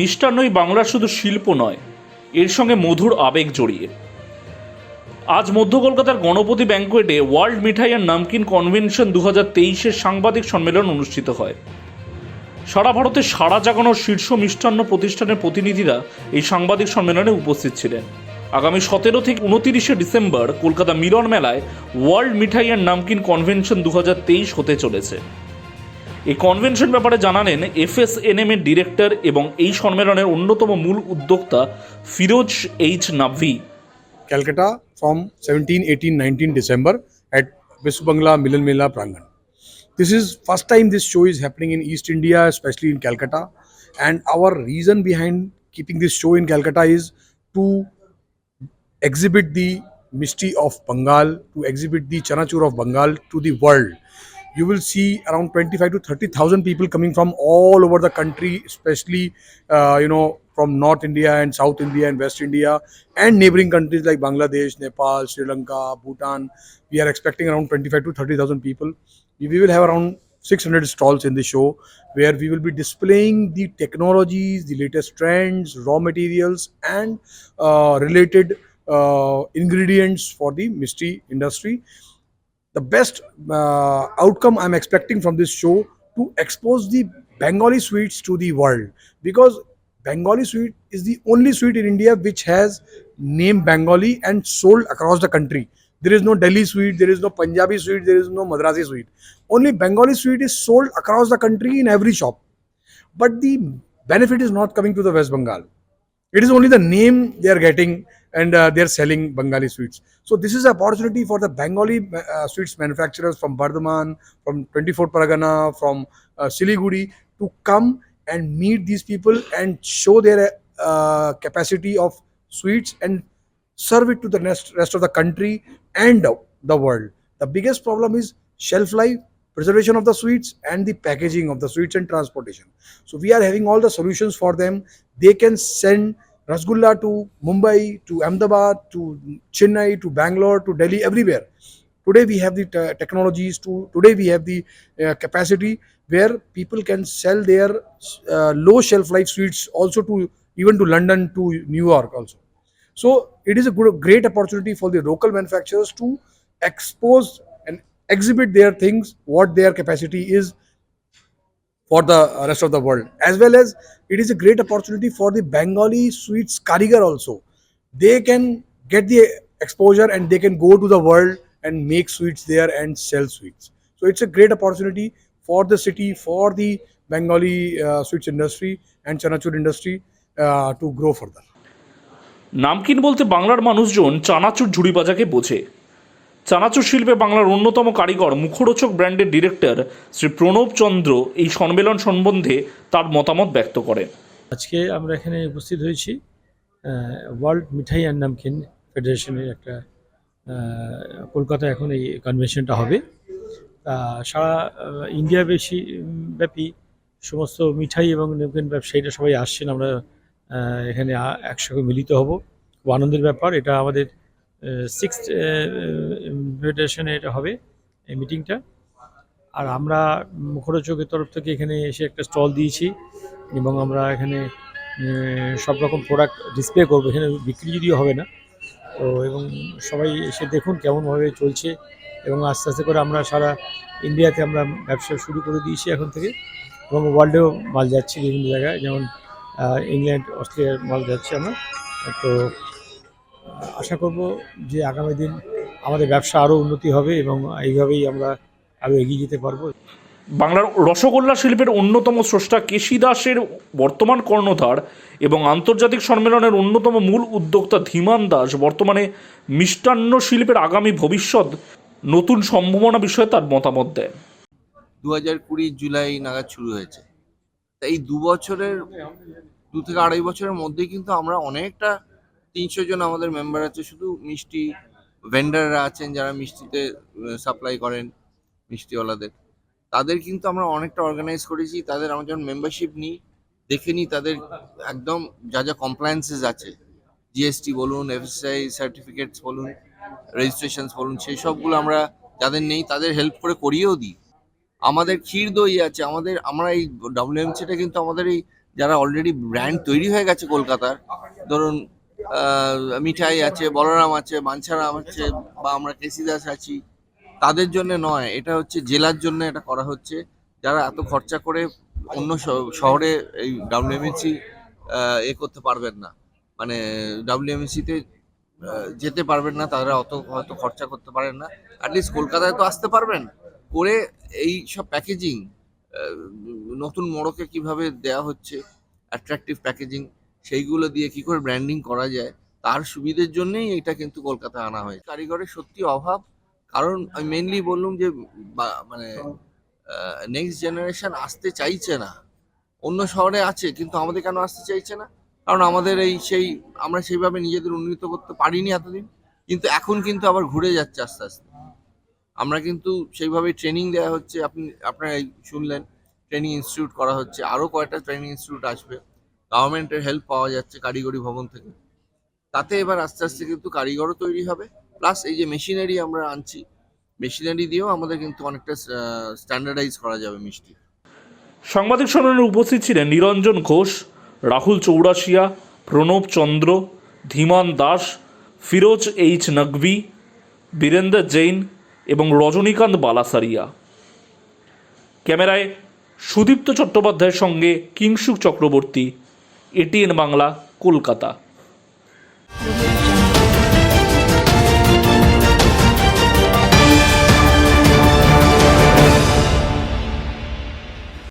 মিষ্টান্নই বাংলার শুধু শিল্প নয়, এর সঙ্গে মধুর আবেগ জড়িয়ে। আজ মধ্য কলকাতার Ganapati ব্যাঙ্কোয়েটে world mithai and namkeen convention দু হাজার তেইশের সাংবাদিক সম্মেলন অনুষ্ঠিত হয়। সারা ভারতে সারা জাগানোর শীর্ষ মিষ্টান্ন প্রতিষ্ঠানের প্রতিনিধিরা এই সাংবাদিক সম্মেলনে উপস্থিত ছিলেন। আগামী সতেরো থেকে উনতিরিশে ডিসেম্বর কলকাতা মিলন মেলায় world mithai and namkeen convention দু হাজার তেইশ হতে চলেছে। এই কনভেনশন ব্যাপারে জানালেন এফএসএনএম এর ডিরেক্টর এবং এই সম্মেলনের অন্যতম মূল উদ্যোক্তা Firoz H Naqvi Calcutta from 17, 18, 19 December at West Bangla Milan Mela Prangan. This is first time this show is happening in East India, especially in Calcutta. And our reason behind keeping this show in Calcutta is to exhibit the mystery of Bengal, to exhibit the Chanachur of Bengal to the world. You will see around 25 to 30,000 people coming from all over the country, especially, uh, you know, from North India and South India and West India and neighboring countries like Bangladesh, Nepal, Sri Lanka, Bhutan. We are expecting around 25 to 30,000 people. We will have around 600 stalls in the show where we will be displaying the technologies, the latest trends, raw materials, and uh, related uh, ingredients for the mystery industry. The best uh, outcome I'm expecting from this show to expose the Bengali sweets to the world because Bengali sweet is the only sweet in India which has name Bengali and sold across the country. There is no Delhi sweet, there is no Punjabi sweet, there is no Madrasi sweet. Only Bengali sweet is sold across the country in every shop. But the benefit is not coming to the West Bengal. It is only the name they are getting and uh, they are selling Bengali sweets. So this is an opportunity for the Bengali uh, sweets manufacturers from Bardhaman, from 24 Paragana, from uh, Siliguri to come and meet these people and show their uh, capacity of sweets and serve it to the rest, rest of the country and the, the world. The biggest problem is shelf life, preservation of the sweets, and the packaging of the sweets and transportation. So we are having all the solutions for them. They can send Rasgulla to Mumbai, to Ahmedabad, to Chennai, to Bangalore, to Delhi, everywhere. Today we have the te- technologies. To today we have the uh, capacity where people can sell their uh, low shelf life sweets also to even to London, to New York also. So it is a good, great opportunity for the local manufacturers to expose exhibit their things, what their capacity is for the rest of the world. As well as it is a great opportunity for the Bengali sweets karigar also. They can get the exposure and they can go to the world and make sweets there and sell sweets. So it's a great opportunity for the city, for the Bengali uh, sweets industry and Chanachur industry uh, to grow further. Namkeen বলতে বাংলার মানুষজন চানাচুর ঝুড়ি বাজাকে বোঝে চানাচুর শিল্পে বাংলার অন্যতম কারিগর মুখরোচক ব্র্যান্ডের ডিরেক্টর শ্রী প্রণব চন্দ্র এই সম্মেলন সম্বন্ধে তার মতামত ব্যক্ত করেন। আজকে আমরা এখানে উপস্থিত হয়েছি ওয়ার্ল্ড মিঠাই অ্যান্ড নামকিন ফেডারেশনের একটা আহ, কলকাতায় এখন এই কনভেনশনটা হবে। সারা ইন্ডিয়া বেশি ব্যাপী সমস্ত মিঠাই এবং নামকিন ব্যবসায়ীরা সবাই আসছেন আমরা এখানে একসঙ্গে মিলিত হব। আনন্দের ব্যাপার এটা আমাদের সিক্স ফেডারেশনে এটা হবে, এই মিটিংটা আর আমরা মুখরোচকের তরফ থেকে এখানে এসে একটা স্টল দিয়েছি এবং আমরা এখানে সব রকম প্রোডাক্ট ডিসপ্লে করব। এখানে বিক্রি যদিও হবে না, তো এবং সবাই এসে দেখুন কেমনভাবে চলছে এবং আস্তে আস্তে করে আমরা সারা ইন্ডিয়াতে আমরা ব্যবসা শুরু করে দিয়েছি এখন থেকে এবং ওয়ার্ল্ডেও মাল যাচ্ছে বিভিন্ন জায়গায়। যেমন ইংল্যান্ড অস্ট্রেলিয়ার মাল যাচ্ছে আমরা। তো, আশা করব যে আগামী দিন আমাদের ব্যবসা আরও উন্নতি হবে এবং এইভাবেই আমরা আরও এগিয়ে যেতে পারব। বাংলার রসগোল্লা শিল্পের অন্যতম স্রষ্টা কেশি দাসের বর্তমান কর্ণধার এবং আন্তর্জাতিক সম্মেলনের অন্যতম মূল উদ্যোক্তা ধীমান দাস বর্তমানে মিষ্টান্ন শিল্পের আগামী ভবিষ্যৎ নতুন সম্ভাবনা বিষয়ে তার মতামত দেন। দু হাজার কুড়ি জুলাই নাগাদ শুরু হয়েছে। তা এই দু বছরের দু থেকে আড়াই বছরের মধ্যে কিন্তু আমরা অনেকটা তিনশো জন আমাদের মেম্বার আছে শুধু মিষ্টি ভেন্ডাররা আছেন যারা মিষ্টিতে সাপ্লাই করেন মিষ্টিওয়ালাদের, তাদের কিন্তু আমরা অনেকটা অর্গানাইজ করেছি। তাদের আমরা যখন মেম্বারশিপ নিই, দেখে নিই তাদের একদম যা যা কমপ্লায়েন্সেস আছে। জিএসটি বলুন এফএসআই সার্টিফিকেটস বলুন রেজিস্ট্রেশনস বলুন, সেই সবগুলো আমরা যাদের নেই তাদের হেল্প করে করিয়েও দিই। আমাদের ক্ষীর দই আছে, আমাদের, আমরা এই ডাব্লিউএমসিটা কিন্তু আমাদের এই যারা অলরেডি ব্র্যান্ড তৈরি হয়ে গেছে কলকাতার, ধরুন মিঠাই আছে, বলরাম আছে, বাঞ্ছারাম আছে, বা আমরা কেসি দাস আছি, তাদের জন্য নয়, এটা হচ্ছে জেলার জন্য এটা করা হচ্ছে, যারা এত খরচা করে অন্য শহরে এই ডাব্লিউএমএসি এ করতে পারবেন না। মানে ডাব্লিউএমএসিতে যেতে পারবেন না, তারা অত, হয়তো খরচা করতে পারেন না অ্যাটলিস্ট কলকাতায় তো আসতে পারবেন। করে এই সব প্যাকেজিং নতুন মোড়কে কীভাবে দেওয়া হচ্ছে অ্যাট্রাকটিভ প্যাকেজিং সেইগুলো দিয়ে কি করে ব্র্যান্ডিং করা যায় তার সুবিধের জন্যই এটা কিন্তু কলকাতায় আনা হয় কারিগরের সত্যি অভাব কারণ আমি মেনলি বললাম যে মানে নেক্সট জেনারেশন আসতে চাইছে না। অন্য শহরে আছে কিন্তু আমাদের কেন আসতে চাইছে না? কারণ আমাদের এই সেই আমরা সেইভাবে নিজেদের উন্নীত করতে পারিনি এতদিন কিন্তু এখন কিন্তু আবার ঘুরে যাচ্ছে আস্তে আস্তে। আমরা কিন্তু সেইভাবে ট্রেনিং দেওয়া হচ্ছে আপনি আপনারা শুনলেন ট্রেনিং ইনস্টিটিউট করা হচ্ছে আরও কয়েকটা ট্রেনিং ইনস্টিটিউট আসবে। গভর্নমেন্টের হেল্প পাওয়া যাচ্ছে কারিগরি ভবন থেকে। তাতে এবার আস্তে আস্তে কিন্তু কারিগরও তৈরি হবে। প্লাস এই যে মেশিনারি আমরা আনছি মেশিনারি দিয়েও আমাদের কিন্তু অনেকটা স্ট্যান্ডার্ডাইজ করা যাবে মিষ্টি। সাংবাদিক সম্মেলনে উপস্থিত ছিলেন নিরঞ্জন ঘোষ, রাহুল চৌরাশিয়া, প্রণব চন্দ্র, ধীমান দাস, ফিরোজ এইচ নকভি বীরেন্দর জৈন এবং রজনীকান্ত বালাসারিয়া। ক্যামেরায় সুদীপ্ত চট্টোপাধ্যায়ের সঙ্গে কিংসুক চক্রবর্তী এটিএন বাংলা কলকাতা।